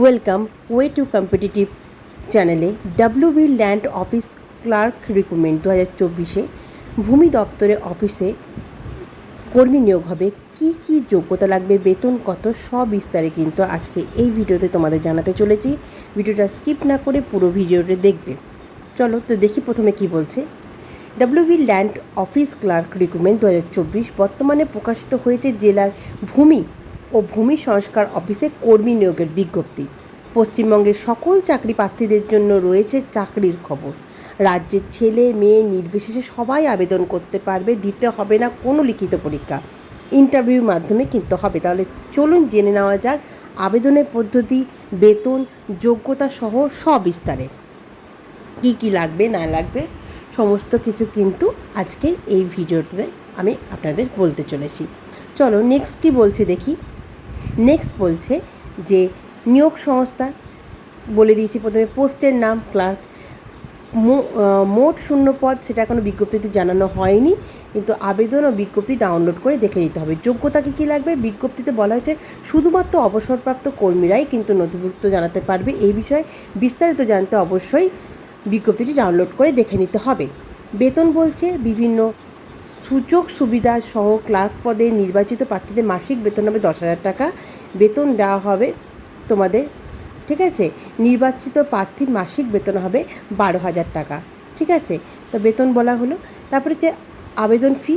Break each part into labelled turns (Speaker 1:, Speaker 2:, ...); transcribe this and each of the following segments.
Speaker 1: Welcome way to competitive চ্যানেলে W B land office clerk recruitment দু হাজার চব্বিশে ভূমি দপ্তরে অফিসে কর্মী নিয়োগ হবে। কি কি যোগ্যতা লাগবে? বেতন কত? সব বিস্তারে কিন্তু আজকে এই ভিডিওতে তোমাদের জানাতে চলেছি। ভিডিওটা স্কিপ না করে পুরো ভিডিওটা দেখবে। চলো তো দেখি প্রথমে কি বলছে। W B land office clerk recruitment দু হাজার চব্বিশ বর্তমানে প্রকাশিত হয়েছে জেলার ভূমি ও ভূমি সংস্কার অফিসে কর্মী নিয়োগের বিজ্ঞপ্তি। পশ্চিমবঙ্গের সকল চাকরি প্রার্থীদের জন্য রয়েছে চাকরির খবর। রাজ্যের ছেলে, মেয়ে নির্বিশেষে সবাই আবেদন করতে পারবে, দিতে হবে না কোনো লিখিত পরীক্ষা। ইন্টারভিউর মাধ্যমে কিন্তু হবে। তাহলে চলুন জেনে নেওয়া যাক আবেদনের পদ্ধতি, বেতন, যোগ্যতা সহ সবিস্তারে কী কী লাগবে, না লাগবে, সমস্ত কিছু কিন্তু আজকের এই ভিডিওতে আমি আপনাদের বলতে চলেছি। চলো নেক্সট কী বলছে দেখি। নেক্সট বলছে যে নিয়োগ সংস্থা বলে দিয়েছি প্রথমে পোস্টের নাম ক্লার্ক। মোট শূন্য পদ সেটা এখনও বিজ্ঞপ্তিতে জানানো হয়নি, কিন্তু আবেদন ও বিজ্ঞপ্তি ডাউনলোড করে দেখে নিতে হবে। যোগ্যতা কী কী লাগবে? বিজ্ঞপ্তিতে বলা হয়েছে, শুধুমাত্র অবসরপ্রাপ্ত কর্মীরাই কিন্তু নথিভুক্ত জানাতে পারবে। এই বিষয়ে বিস্তারিত জানতে অবশ্যই বিজ্ঞপ্তিটি ডাউনলোড করে দেখে নিতে হবে। বেতন বলছে বিভিন্ন সুযোগ সুবিধা সহ ক্লার্ক পদে নির্বাচিত প্রার্থীদের মাসিক বেতন হবে দশ হাজার টাকা। বেতন দেওয়া হবে তোমাদের, ঠিক আছে? নির্বাচিত প্রার্থীর মাসিক বেতন হবে বারো হাজার টাকা, ঠিক আছে? তো বেতন বলা হলো। তারপরে যে আবেদন fee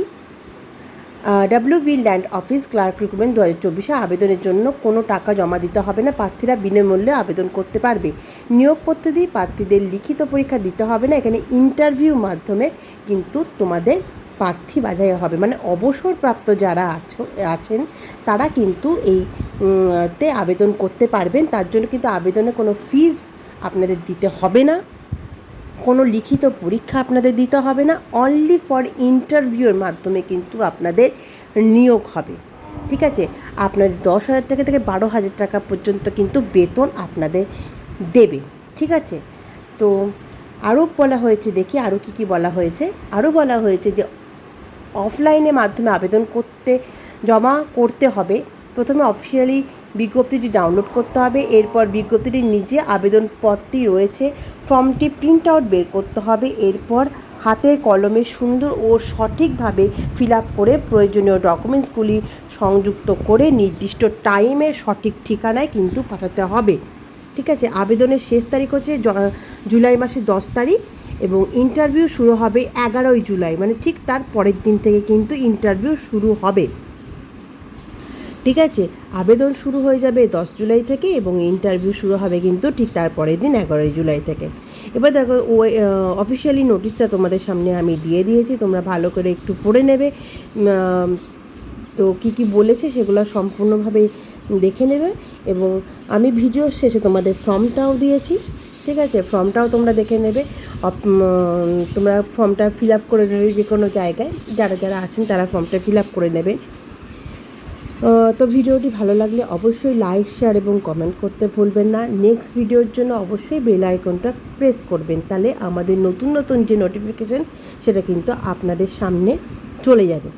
Speaker 1: W B land office clerk recruitment দু হাজার চব্বিশে আবেদনের জন্য কোনো টাকা জমা দিতে হবে না। প্রার্থীরা বিনামূল্যে আবেদন করতে পারবে। নিয়োগ পদ্ধতি প্রার্থীদের লিখিত পরীক্ষা দিতে হবে না। এখানে ইন্টারভিউর মাধ্যমে কিন্তু তোমাদের প্রার্থী বাজাই হবে। মানে অবসরপ্রাপ্ত যারা আছো, আছেন, তারা কিন্তু এই তে আবেদন করতে পারবেন। তার জন্য কিন্তু আবেদনে কোনো ফিজ আপনাদের দিতে হবে না। কোনো লিখিত পরীক্ষা আপনাদের দিতে হবে না। অনলি ফর ইন্টারভিউর মাধ্যমে কিন্তু আপনাদের নিয়োগ হবে। ঠিক আছে? আপনাদের দশ হাজার টাকা থেকে বারো হাজার টাকা পর্যন্ত কিন্তু বেতন আপনাদের দেবে। ঠিক আছে? তো আরও বলা হয়েছে দেখি আরও কী কী বলা হয়েছে? আরও বলা হয়েছে যে অফলাইনে মাধ্যমে আবেদন করতে, জমা করতে হবে। প্রথমে অফিসিয়ালি বিজ্ঞপ্তিটি ডাউনলোড করতে হবে। এরপর বিজ্ঞপ্তিটির নিজে আবেদনপত্রটি রয়েছে। ফর্মটি প্রিন্ট আউট বের করতে হবে। এরপর হাতে কলমে সুন্দর ও সঠিকভাবে ফিল আপ করে প্রয়োজনীয় ডকুমেন্টসগুলি সংযুক্ত করে নির্দিষ্ট টাইমের সঠিক ঠিকানায় কিন্তু পাঠাতে হবে। ঠিক আছে? আবেদনের শেষ তারিখ হচ্ছে জুলাই মাসের দশ তারিখ। এবং ইন্টারভিউ শুরু হবে এগারোই জুলাই মানে ঠিক তার পরের দিন থেকে কিন্তু ইন্টারভিউ শুরু হবে। ঠিক আছে? আবেদন শুরু হয়ে যাবে দশ জুলাই থেকে এবং ইন্টারভিউ শুরু হবে কিন্তু ঠিক তার পরের দিন এগারোই জুলাই থেকে। এবার দেখো ওই অফিসিয়ালি নোটিশটা তোমাদের সামনে আমি দিয়ে দিয়েছি, তোমরা ভালো করে একটু পড়ে নেবে। তো কি কি বলেছে সেগুলো সম্পূর্ণভাবে দেখে নেবে এবং আমি ভিডিও শেষে তোমাদের ফর্মটাও দিয়েছি। ঠিক আছে? ফর্মটাও তোমরা দেখে নেবে। তোমরা ফর্মটা ফিল আপ করে নেবে যে কোনো জায়গায়। যারা যারা আছেন তারা ফর্মটা ফিল আপ করে নেবে। তো ভিডিওটি ভালো লাগলে অবশ্যই লাইক শেয়ার এবং কমেন্ট করতে ভুলবেন না। নেক্সট ভিডিওর জন্য অবশ্যই বেল আইকনটা প্রেস করবেন। তাহলে আমাদের নতুন নতুন যে নোটিফিকেশান সেটা কিন্তু আপনাদের সামনে চলে যাবে।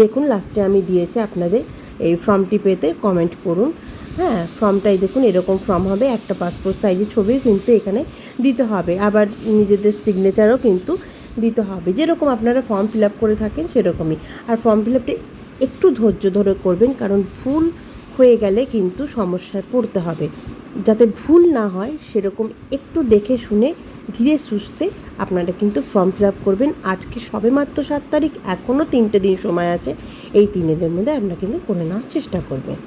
Speaker 1: দেখুন লাস্টে আমি দিয়েছি আপনাদের এই ফর্মটি পেতে। কমেন্ট করুন। হ্যাঁ ফর্মটাই দেখুন, এরকম ফর্ম হবে, একটা পাসপোর্ট সাইজের ছবিও কিন্তু এখানে দিতে হবে। আবার নিজেদের সিগনেচারও কিন্তু দিতে হবে। যেরকম আপনারা ফর্ম ফিল আপ করে থাকেন, সেরকমই। আর ফর্ম ফিল আপটা একটু ধৈর্য ধরে করবেন, কারণ ভুল হয়ে গেলে কিন্তু সমস্যায় পড়তে হবে। যাতে ভুল না হয়, সেরকম একটু দেখে শুনে, ধীরে সুস্থে আপনারা কিন্তু ফর্ম ফিল আপ করবেন। আজকে সবে মাত্র সাত তারিখ এখনও তিনটে দিন সময় আছে, এই তিন দিনের মধ্যে আপনারা কিন্তু করে নেওয়ার চেষ্টা করবেন।